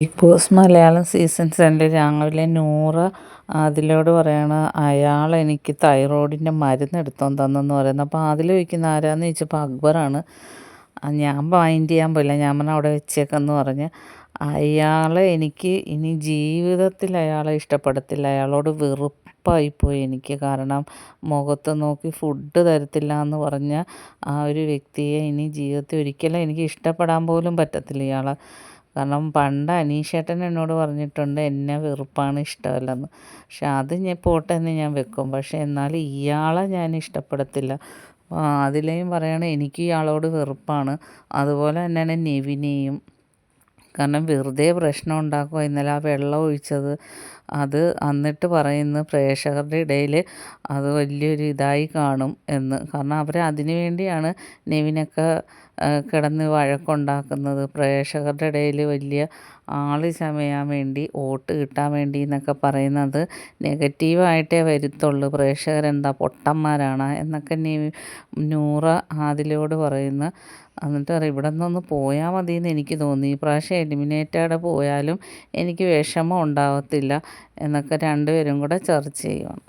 Boss Malayalam season സെവനിൽ രാവിലെ നൂറ് അതിലോട് പറയണ അയാൾ എനിക്ക് തൈറോയിഡിന്റെ മരുന്ന് എടുത്തോണ്ട് തന്നെന്ന് പറയുന്നത് അപ്പോൾ അതിൽ വയ്ക്കുന്ന ആരാന്ന് ചോദിച്ചപ്പോൾ അക്ബറാണ്. ഞാൻ മൈൻഡ് ചെയ്യാൻ പോയില്ല. ഞാൻ പറഞ്ഞ അവിടെ വെച്ചേക്കെന്ന് പറഞ്ഞ്. അയാളെ എനിക്ക് ഇനി ജീവിതത്തിൽ അയാളെ ഇഷ്ടപ്പെടത്തില്ല. അയാളോട് വെറുപ്പായിപ്പോയി എനിക്ക്. കാരണം മുഖത്ത് നോക്കി ഫുഡ് തരത്തില്ല എന്ന് പറഞ്ഞ ആ ഒരു വ്യക്തിയെ ഇനി ജീവിതത്തിൽ ഒരിക്കലും എനിക്ക് ഇഷ്ടപ്പെടാൻ പോലും പറ്റത്തില്ല ഇയാളെ. കാരണം പണ്ട് അനീഷേട്ടൻ എന്നോട് പറഞ്ഞിട്ടുണ്ട് എന്നെ വെറുപ്പാണ് ഇഷ്ടമല്ലെന്ന്. പക്ഷെ അത് ഞാൻ പോട്ടെ എന്ന് ഞാൻ വെക്കും. പക്ഷെ എന്നാൽ ഇയാളെ ഞാൻ ഇഷ്ടപ്പെടത്തില്ല. അതിലെയും പറയുകയാണെങ്കിൽ എനിക്ക് ഇയാളോട് വെറുപ്പാണ്. അതുപോലെ തന്നെയാണ് നെവിനെയും. കാരണം വെറുതെ പ്രശ്നം ഉണ്ടാക്കുക ഇന്നലെ ആ വെള്ളം ഒഴിച്ചത് അത് എന്നിട്ട് പറയുന്ന പ്രേക്ഷകരുടെ ഇടയിൽ അത് വലിയൊരു ഇതായി കാണും എന്ന്. കാരണം അവർ അതിനു വേണ്ടിയാണ് നെവിനൊക്കെ കിടന്ന് വഴക്കുണ്ടാക്കുന്നത്. പ്രേക്ഷകരുടെ ഇടയിൽ വലിയ ആൾ ചമയാൻ വേണ്ടി വോട്ട് കിട്ടാൻ വേണ്ടി എന്നൊക്കെ പറയുന്നത് നെഗറ്റീവായിട്ടേ വരുത്തുള്ളൂ. പ്രേക്ഷകരെന്താ പൊട്ടന്മാരാണ് എന്നൊക്കെ നൂറ ആദിലോട് പറയുന്ന. എന്നിട്ട് ഇവിടെ നിന്നൊന്ന് പോയാൽ മതി എന്ന് എനിക്ക് തോന്നി. ഈ പ്രാവശ്യം എലിമിനേറ്റഡ് പോയാലും എനിക്ക് വിഷമം ഉണ്ടാകത്തില്ല എന്നൊക്കെ രണ്ടുപേരും കൂടെ ചർച്ച ചെയ്യുവാണ്.